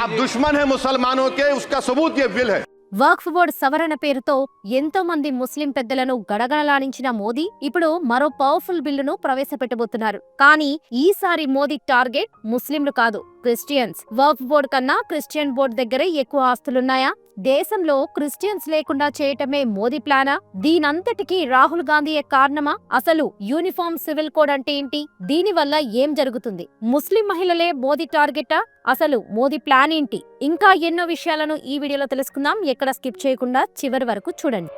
आप दुश्मन है मुसलमानों के उसका सबूत ये बिल है వక్ఫ్ బోర్డ్ సవరణ పేరుతో ఎంతో మంది ముస్లిం పెద్దలను గడగడలాడించిన మోదీ ఇప్పుడు మరో పవర్ఫుల్ బిల్లును ప్రవేశపెట్టబోతున్నారు కానీ ఈసారి మోదీ టార్గెట్ ముస్లింలు కాదు క్రిస్టియన్స్ వక్ఫ్ బోర్డ్ కన్నా క్రిస్టియన్ బోర్డ్ దగ్గరే ఎక్కువ ఆస్తులున్నాయా దేశంలో క్రిస్టియన్స్ లేకుండా చేయటమే మోదీ ప్లానా దీనంతటికీ రాహుల్ గాంధీయే కారణమా అసలు యూనిఫామ్ సివిల్ కోడ్ అంటే ఏంటి దీని వల్ల ఏం జరుగుతుంది ముస్లిం మహిళలే మోదీ టార్గెటా అసలు మోదీ ప్లాన్ ఏంటి? ఇంకా ఎన్నో విషయాలను ఈ వీడియోలో తెలుసుకుందాం. ఎక్కడ స్కిప్ చేయకుండా చివరి వరకు చూడండి.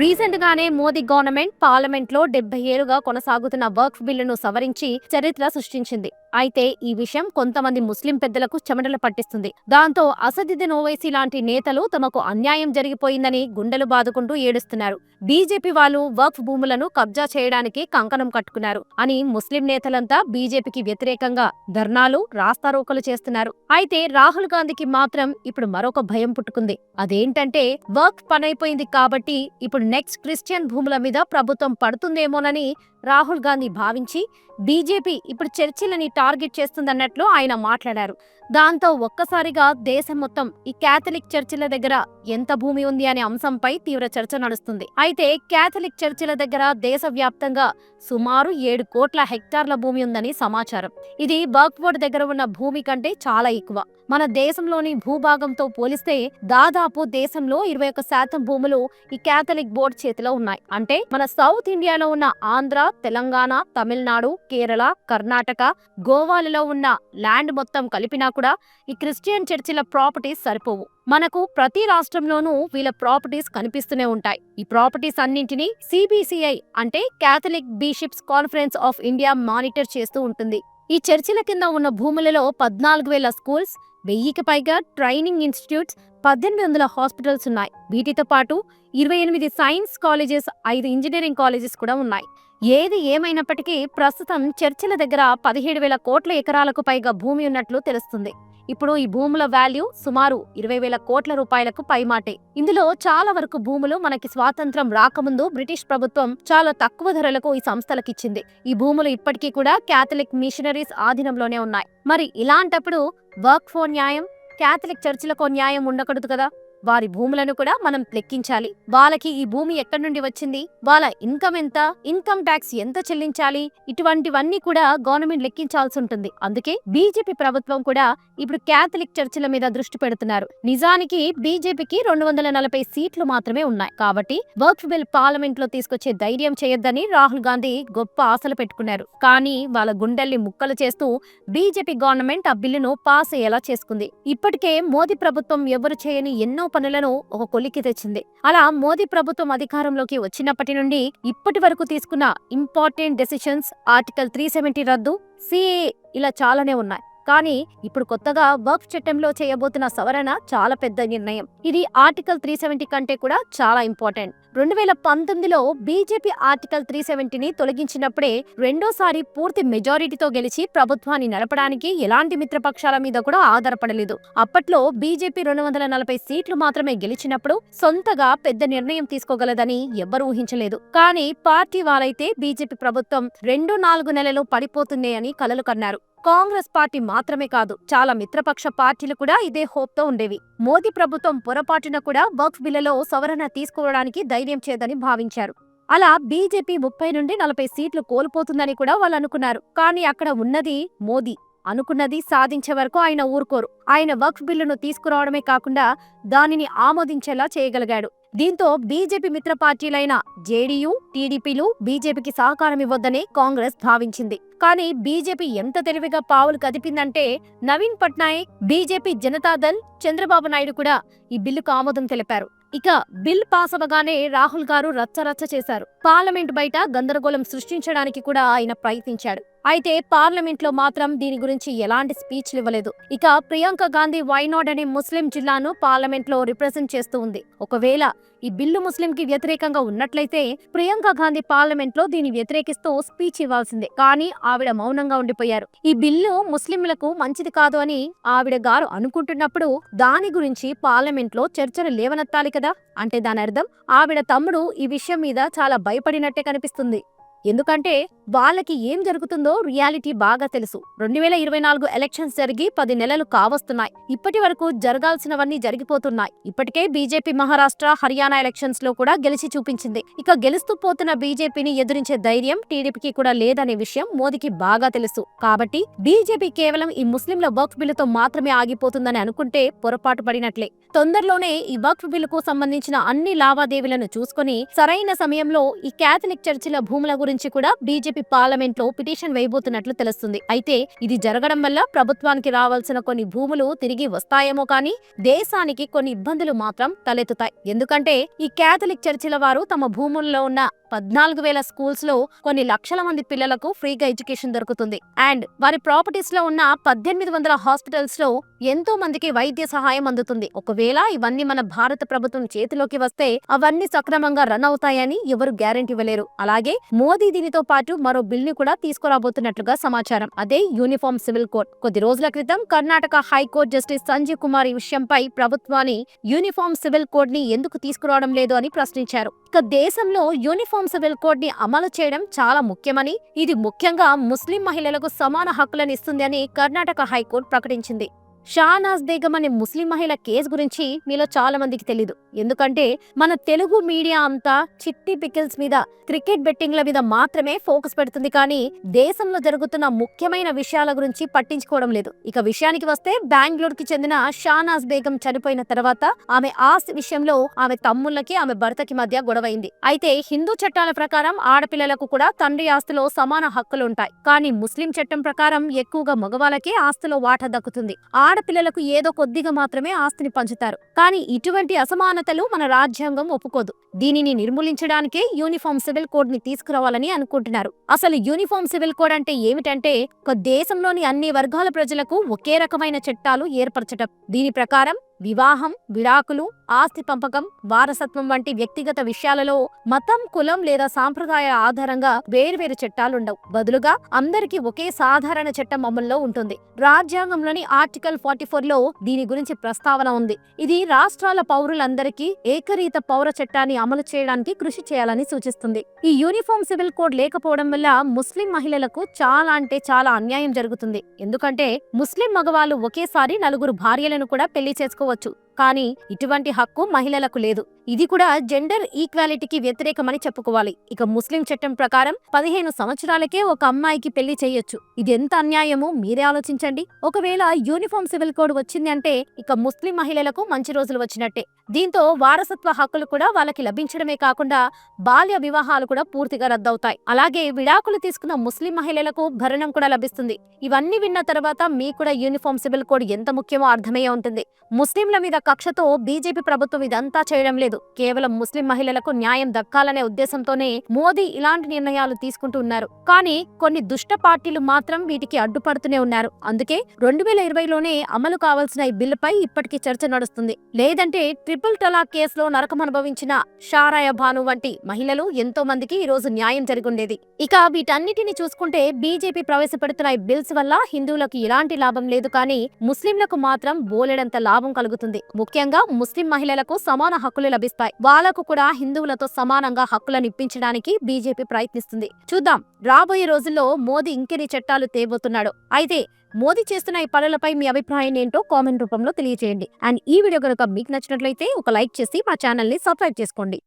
రీసెంట్ గానే మోదీ గవర్నమెంట్ పార్లమెంట్లో డెబ్బై ఏళ్ళుగా కొనసాగుతున్న వర్క్ బిల్లును సవరించి చరిత్ర సృష్టించింది. అయితే ఈ విషయం కొంతమంది ముస్లిం పెద్దలకు చెమటలు పట్టిస్తుంది. దాంతో అసదుద్దీన్ ఓవైసీ లాంటి నేతలు తమకు అన్యాయం జరిగిపోయిందని గుండెలు బాదుకుంటూ ఏడుస్తున్నారు. బీజేపీ వాళ్ళు వక్ఫ్ భూములను కబ్జా చేయడానికి కంకణం కట్టుకున్నారు అని ముస్లిం నేతలంతా బీజేపీకి వ్యతిరేకంగా ధర్నాలు రాస్తారోకలు చేస్తున్నారు. అయితే రాహుల్ గాంధీకి మాత్రం ఇప్పుడు మరొక భయం పుట్టుకుంది. అదేంటంటే వర్క్ పనైపోయింది కాబట్టి ఇప్పుడు నెక్స్ట్ క్రిస్టియన్ భూముల మీద ప్రభుత్వం పడుతుందేమోనని రాహుల్ గాంధీ భావించి బీజేపీ ఇప్పుడు చర్చిలని టార్గెట్ చేస్తుందన్నట్లు ఆయన మాట్లాడారు. దాంతో ఒక్కసారిగా దేశం మొత్తం ఈ క్యాథలిక్ చర్చిల దగ్గర ఎంత భూమి ఉంది అనే అంశంపై తీవ్ర చర్చ నడుస్తుంది. అయితే క్యాథలిక్ చర్చిల దగ్గర దేశవ్యాప్తంగా సుమారు ఏడు కోట్ల హెక్టార్ల భూమి ఉందని సమాచారం. ఇది బర్క్వర్డ్ దగ్గర ఉన్న భూమి కంటే చాలా ఎక్కువ. మన దేశంలోని భూభాగంతో పోలిస్తే దాదాపు దేశంలో ఇరవై ఒక్క శాతం భూములు ఈ క్యాథలిక్ బోర్డ్ చేతిలో ఉన్నాయి. అంటే మన సౌత్ ఇండియాలో ఉన్న ఆంధ్ర తెలంగాణ తమిళనాడు కేరళ కర్ణాటక గోవాలలో ఉన్న ల్యాండ్ మొత్తం కలిపినా కూడా ఈ క్రిస్టియన్ చర్చిల ప్రాపర్టీస్ సరిపోవు. మనకు ప్రతి రాష్ట్రంలోనూ వీళ్ళ ప్రాపర్టీస్ కనిపిస్తూనే ఉంటాయి. ఈ ప్రాపర్టీస్ అన్నింటినీ సిబిసిఐ అంటే Catholic bishops conference of India monitor చేస్తూ ఉంటుంది. ఈ చర్చిల కింద ఉన్న భూములలో పద్నాలుగు వేల స్కూల్స్ వెయ్యికి పైగా ట్రైనింగ్ ఇన్స్టిట్యూట్స్ పద్దెనిమిది వందల హాస్పిటల్స్ ఉన్నాయి. వీటితో పాటు ఇరవై ఎనిమిది సైన్స్ కాలేజెస్ ఐదు ఇంజనీరింగ్ కాలేజెస్ కూడా ఉన్నాయి. ఏది ఏమైనప్పటికీ ప్రస్తుతం చర్చిల దగ్గర పదిహేడు వేల కోట్ల ఎకరాలకు పైగా భూమి ఉన్నట్లు తెలుస్తుంది. ఇప్పుడు ఈ భూముల వాల్యూ సుమారు ఇరవై వేల కోట్ల రూపాయలకు పైమాటే. ఇందులో చాలా వరకు భూములు మనకి స్వాతంత్రం రాకముందు బ్రిటిష్ ప్రభుత్వం చాలా తక్కువ ధరలకు ఈ సంస్థలకిచ్చింది. ఈ భూములు ఇప్పటికీ కూడా క్యాథలిక్ మిషనరీస్ ఆధీనంలోనే ఉన్నాయి. మరి ఇలాంటప్పుడు వర్క్ ఫోర్ న్యాయం క్యాథలిక్ చర్చిలకు న్యాయం ఉండకూడదు కదా? వారి భూములను కూడా మనం లెక్కించాలి. వాళ్ళకి ఈ భూమి ఎక్కడి నుండి వచ్చింది? వాళ్ళ ఇన్కమ్ ఎంత? ఇన్కమ్ ట్యాక్స్ ఎంత చెల్లించాలి? ఇటువంటివన్నీ కూడా గవర్నమెంట్ లెక్కించాల్సి ఉంటుంది. అందుకే బీజేపీ ప్రభుత్వం కూడా ఇప్పుడు క్యాథలిక్ చర్చిల మీద దృష్టి పెడుతున్నారు. నిజానికి బీజేపీకి రెండు వందల నలభై సీట్లు మాత్రమే ఉన్నాయి. కాబట్టి వర్క్ బిల్ పార్లమెంట్లో తీసుకొచ్చే ధైర్యం చేయొద్దని రాహుల్ గాంధీ గొప్ప ఆశలు పెట్టుకున్నారు. కానీ వాళ్ళ గుండెల్ని ముక్కలు చేస్తూ బీజేపీ గవర్నమెంట్ ఆ బిల్లును పాస్ అయ్యేలా చేసుకుంది. ఇప్పటికే మోదీ ప్రభుత్వం ఎవరు చేయని ఎన్నో పనులను ఒక కొలిక్కి తెచ్చింది. అలా మోదీ ప్రభుత్వం అధికారంలోకి వచ్చినప్పటి నుండి ఇప్పటి వరకు తీసుకున్న important decisions article three seventy రద్దు సిఏ ఇలా చాలానే ఉన్నాయి. కానీ ఇప్పుడు కొత్తగా వర్క్ చట్టంలో చేయబోతున్న సవరణ చాలా పెద్ద నిర్ణయం. ఇది ఆర్టికల్ త్రీ సెవెంటీ కంటే కూడా చాలా ఇంపార్టెంట్. రెండు వేల పంతొమ్మిదిలో బీజేపీ ఆర్టికల్ త్రీ సెవెంటీని తొలగించినప్పుడే రెండోసారి పూర్తి మెజారిటీతో గెలిచి ప్రభుత్వాన్ని నడపడానికి ఎలాంటి మిత్రపక్షాల మీద కూడా ఆధారపడలేదు. అప్పట్లో బీజేపీ రెండు వందల నలభై సీట్లు మాత్రమే గెలిచినప్పుడు సొంతగా పెద్ద నిర్ణయం తీసుకోగలదని ఎవ్వరూ ఊహించలేదు. కానీ పార్టీ వాళ్ళైతే బీజేపీ ప్రభుత్వం రెండు నాలుగు నెలలు పడిపోతుంది అని కలలు కన్నారు. కాంగ్రెస్ పార్టీ మాత్రమే కాదు చాలా మిత్రపక్ష పార్టీలు కూడా ఇదే హోప్తో ఉండేవి. మోదీ ప్రభుత్వం పొరపాటున కూడా వక్ఫ్ బిల్లులో సవరణ తీసుకోవడానికి ధైర్యం చేదని భావించారు. అలా బీజేపీ ముప్పై నుండి నలభై సీట్లు కోల్పోతుందని కూడా వాళ్ళు అనుకున్నారు. కానీ అక్కడ ఉన్నది మోదీ. అనుకున్నది సాధించే వరకు ఆయన ఊరుకోరు. ఆయన వక్ఫ్ బిల్లును తీసుకురావడమే కాకుండా దానిని ఆమోదించేలా చేయగలిగాడు. దీంతో బీజేపీ మిత్ర పార్టీలైన జేడీయూ టీడీపీలు బీజేపీకి సహకారం ఇవ్వొద్దని కాంగ్రెస్ భావించింది. కానీ బీజేపీ ఎంత తెలివిగా పావులు కదిపిందంటే నవీన్ పట్నాయక్ బీజేపీ జనతాదళ్ చంద్రబాబు నాయుడు కూడా ఈ బిల్లుకు ఆమోదం తెలిపారు. ఇక బిల్ పాస్ అవ్వగానే రాహుల్ గారు రచ్చరచ్చ చేశారు. పార్లమెంట్ బయట గందరగోళం సృష్టించడానికి కూడా ఆయన ప్రయత్నించాడు. అయితే పార్లమెంట్లో మాత్రం దీని గురించి ఎలాంటి స్పీచ్లు ఇవ్వలేదు. ఇక ప్రియాంక గాంధీ వైనాడ్ అనే ముస్లిం జిల్లాను పార్లమెంట్లో రిప్రజెంట్ చేస్తూ ఉంది. ఒకవేళ ఈ బిల్లు ముస్లిం కి వ్యతిరేకంగా ఉన్నట్లయితే ప్రియాంక గాంధీ పార్లమెంట్లో దీన్ని వ్యతిరేకిస్తూ స్పీచ్ ఇవ్వాల్సిందే. కానీ ఆవిడ మౌనంగా ఉండిపోయారు. ఈ బిల్లు ముస్లింలకు మంచిది కాదు అని ఆవిడ గారు అనుకుంటున్నప్పుడు దాని గురించి పార్లమెంట్లో చర్చను లేవనెత్తాలి కదా? అంటే దాని అర్థం ఆవిడ తమ్ముడు ఈ విషయం మీద చాలా భయపడినట్టే కనిపిస్తుంది. ఎందుకంటే వాళ్ళకి ఏం జరుగుతుందో రియాలిటీ బాగా తెలుసు. రెండు వేల ఇరవై నాలుగు ఎలక్షన్స్ జరిగి పది నెలలు కావస్తున్నాయి. ఇప్పటి వరకు జరగాల్సినవన్నీ జరిగిపోతున్నాయి. ఇప్పటికే బీజేపీ మహారాష్ట్ర హర్యానా ఎలక్షన్స్లో కూడా గెలిచి చూపించింది. ఇక గెలుస్తూ పోతున్న బీజేపీని ఎదురించే ధైర్యం టీడీపీకి కూడా లేదనే విషయం మోదీకి బాగా తెలుసు. కాబట్టి బీజేపీ కేవలం ఈ ముస్లింల వక్ఫ్ బిల్లుతో మాత్రమే ఆగిపోతుందని అనుకుంటే పొరపాటు పడినట్లే. తొందరలోనే ఈ వక్ఫ్ బిల్లుకు సంబంధించిన అన్ని లావాదేవీలను చూసుకొని సరైన సమయంలో ఈ కేథలిక్ చర్చిల భూముల గురించి కూడా బీజేపీ పార్లమెంట్లో పిటిషన్ వేయబోతున్నట్లు తెలుస్తుంది. అయితే ఇది జరగడం వల్ల ప్రభుత్వానికి రావాల్సిన కొన్ని భూములు తిరిగి వస్తాయేమో కానీ దేశానికి కొన్ని ఇబ్బందులు మాత్రం తలెత్తుతాయి. ఎందుకంటే ఈ కేథలిక్ చర్చిల వారు తమ భూముల్లో ఉన్న పద్నాలుగు వేల స్కూల్స్లో కొన్ని లక్షల మంది పిల్లలకు ఫ్రీగా ఎడ్యుకేషన్ దొరుకుతుంది. అండ్ వారి ప్రాపర్టీస్లో ఉన్న పద్దెనిమిది వందల హాస్పిటల్స్లో ఎంతో మందికి వైద్య సహాయం అందుతుంది. ఒకవేళ ఇవన్నీ మన భారత ప్రభుత్వం చేతిలోకి వస్తే అవన్నీ సక్రమంగా రన్ అవుతాయని ఎవరు గ్యారెంటీ ఇవ్వలేరు. అలాగే మోదీ దీనితో పాటు మరో బిల్ని కూడా తీసుకురాబోతున్నట్లుగా సమాచారం. అదే యూనిఫామ్ సివిల్ కోడ్. కొద్ది రోజుల క్రితం Karnataka high court justice Sanjeev Kumar ఈ విషయంపై ప్రభుత్వాన్ని యూనిఫామ్ సివిల్ కోడ్ని ఎందుకు తీసుకురావడం లేదు అని ప్రశ్నించారు. ఇక దేశంలో యూనిఫామ్ సివిల్ కోడ్ని అమలు చేయడం చాలా ముఖ్యమని ఇది ముఖ్యంగా ముస్లిం మహిళలకు సమాన హక్కులను ఇస్తుంది అని కర్ణాటక హైకోర్టు ప్రకటించింది. షానాజ్ బేగం అనే ముస్లిం మహిళ కేసు గురించి మీలో చాలా మందికి తెలీదు. ఎందుకంటే మన తెలుగు మీడియా అంతా చిట్టి పికిల్స్ మీద క్రికెట్ బెట్టింగ్ల మీద మాత్రమే ఫోకస్ పెడుతుంది కానీ దేశంలో జరుగుతున్న ముఖ్యమైన విషయాల గురించి పట్టించుకోవడం లేదు. ఇక విషయానికి వస్తే బెంగళూరుకి చెందిన షానాజ్ బేగం చనిపోయిన తర్వాత ఆమె ఆస్తి విషయంలో ఆమె తమ్ముళ్ళకి ఆమె భర్తకి మధ్య గొడవైంది. అయితే హిందూ చట్టాల ప్రకారం ఆడపిల్లలకు కూడా తండ్రి ఆస్తిలో సమాన హక్కులు ఉంటాయి. కానీ ముస్లిం చట్టం ప్రకారం ఎక్కువగా మగవాళ్ళకే ఆస్తిలో వాటా దక్కుతుంది. ఆడపిల్లలకు ఏదో కొద్దిగా మాత్రమే ఆస్తిని పంచుతారు. కానీ ఇటువంటి అసమానతలు మన రాజ్యాంగం ఒప్పుకోదు. దీనిని నిర్మూలించడానికే యూనిఫామ్ సివిల్ కోడ్ని తీసుకురావాలని అనుకుంటున్నారు. అసలు యూనిఫామ్ సివిల్ కోడ్ అంటే ఏమిటంటే ఒక దేశంలోని అన్ని వర్గాల ప్రజలకు ఒకే రకమైన చట్టాలు ఏర్పరచటం. దీని ప్రకారం వివాహం విడాకులు ఆస్తి పంపకం వారసత్వం వంటి వ్యక్తిగత విషయాలలో మతం కులం లేదా సాంప్రదాయ ఆధారంగా వేర్వేరు చట్టాలుండవు. బదులుగా అందరికీ ఒకే సాధారణ చట్టం అమల్లో ఉంటుంది. రాజ్యాంగంలోని ఆర్టికల్ ఫార్టీ ఫోర్లో దీని గురించి ప్రస్తావన ఉంది. ఇది రాష్ట్రాల పౌరులందరికీ ఏకరీత పౌర చట్టాన్ని అమలు చేయడానికి కృషి చేయాలని సూచిస్తుంది. ఈ యూనిఫామ్ సివిల్ కోడ్ లేకపోవడం వల్ల ముస్లిం మహిళలకు చాలా అంటే చాలా అన్యాయం జరుగుతుంది. ఎందుకంటే ముస్లిం మగవాళ్ళు ఒకేసారి నలుగురు భార్యలను కూడా పెళ్ళి చేసుకోవచ్చు. చేసుకోవచ్చు కానీ ఇటువంటి హక్కు మహిళలకు లేదు. ఇది కూడా జెండర్ ఈక్వాలిటీకి వ్యతిరేకమని చెప్పుకోవాలి. ఇక ముస్లిం చట్టం ప్రకారం పదిహేను సంవత్సరాలకే ఒక అమ్మాయికి పెళ్ళి చేయొచ్చు. ఇది ఎంత అన్యాయమో మీరే ఆలోచించండి. ఒకవేళ యూనిఫామ్ సివిల్ కోడ్ వచ్చింది అంటే ఇక ముస్లిం మహిళలకు మంచి రోజులు వచ్చినట్టే. దీంతో వారసత్వ హక్కులు కూడా వాళ్ళకి లభించడమే కాకుండా బాల్య వివాహాలు కూడా పూర్తిగా రద్దవుతాయి. అలాగే విడాకులు తీసుకున్న ముస్లిం మహిళలకు భరణం కూడా లభిస్తుంది. ఇవన్నీ విన్న తర్వాత మీ కూడా యూనిఫామ్ సివిల్ కోడ్ ఎంత ముఖ్యమో అర్థమయ్యే ఉంటుంది. ముస్లింల మీద కక్షతో బీజేపీ ప్రభుత్వం ఇదంతా చేయడం లేదు. కేవలం ముస్లిం మహిళలకు న్యాయం దక్కాలనే ఉద్దేశంతోనే మోదీ ఇలాంటి నిర్ణయాలు తీసుకుంటూ ఉన్నారు. కానీ కొన్ని దుష్ట పార్టీలు మాత్రం వీటికి అడ్డుపడుతూనే ఉన్నారు. అందుకే రెండు వేల ఇరవైలోనే అమలు కావాల్సిన ఈ బిల్లుపై ఇప్పటికీ చర్చ నడుస్తుంది. లేదంటే ట్రిపుల్ టలాక్ కేసులో నరకం అనుభవించిన షారాయ భాను వంటి మహిళలు ఎంతో మందికి ఈ రోజు న్యాయం జరిగుండేది. ఇక వీటన్నిటిని చూసుకుంటే బీజేపీ ప్రవేశపెడుతున్న ఈ బిల్స్ వల్ల హిందువులకు ఎలాంటి లాభం లేదు. కానీ ముస్లింలకు మాత్రం బోలెడంత లాభం కలుగుతుంది. ముఖ్యంగా ముస్లిం మహిళలకు సమాన హక్కులు లభిస్తాయి. వాళ్ళకు కూడా హిందువులతో సమానంగా హక్కులను ఇప్పించడానికి బీజేపీ ప్రయత్నిస్తుంది. చూద్దాం. రాబోయే రోజుల్లో మోదీ ఇంకెన్ని చట్టాలు తేబోతున్నాడు. అయితే మోదీ చేస్తున్న ఈ పనులపై మీ అభిప్రాయం ఏంటో కామెంట్ రూపంలో తెలియజేయండి అండ్ ఈ వీడియో కనుక మీకు నచ్చినట్లయితే ఒక లైక్ చేసి మా ఛానల్ని సబ్స్క్రైబ్ చేసుకోండి.